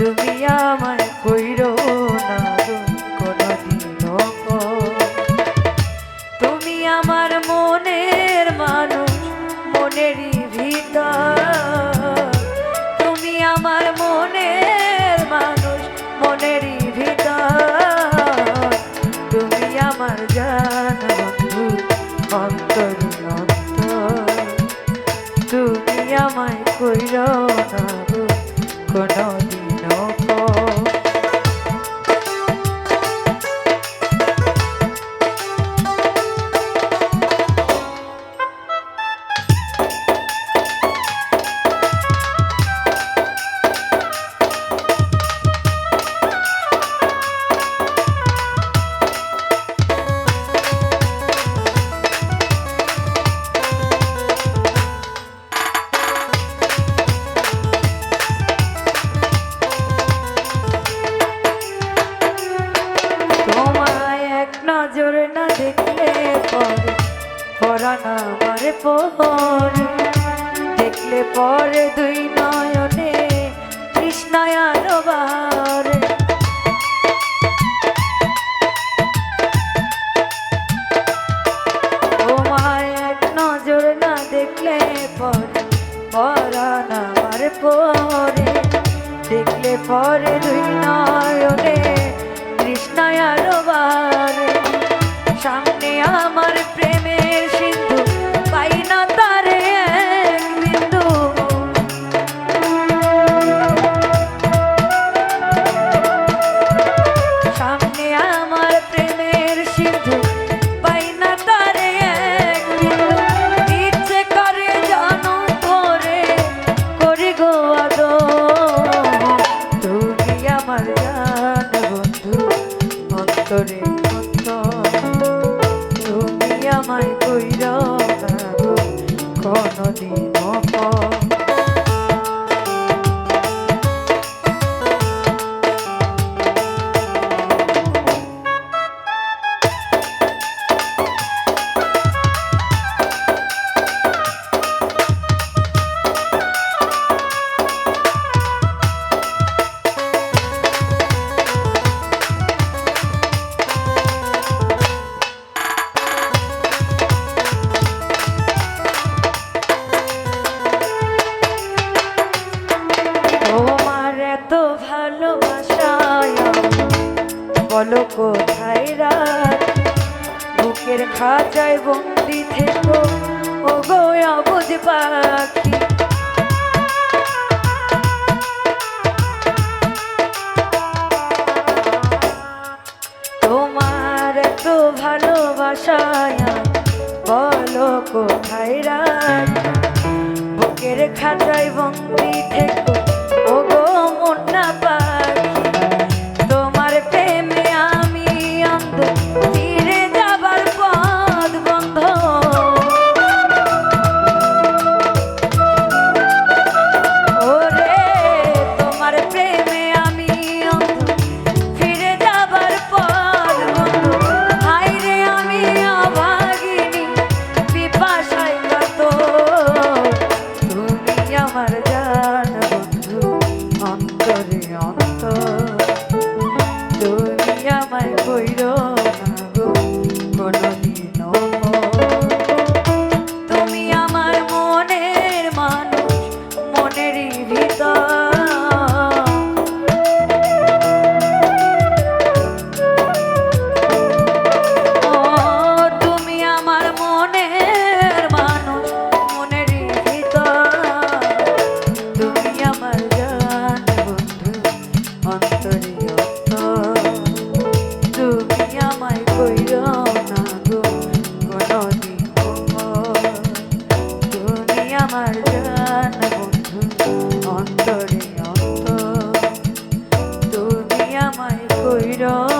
তুমি আমার কইরো ও আমার পর দেখলে পরে দুই নয়নে কৃষ্ণায় আরবার পরে দেখলে পরে দুই নয়নে কৃষ্ণায় আরবার সামনে আমার প্রেমে বলো কোথায় রাত? বুকের খাঁচায় বন্দি থেকো। ও গো আবুজ পাখি। তোমার তো ভালোবাসায় বলো কোথায় রাত? বুকের খাঁচায় বন্দি থেকো। কইরা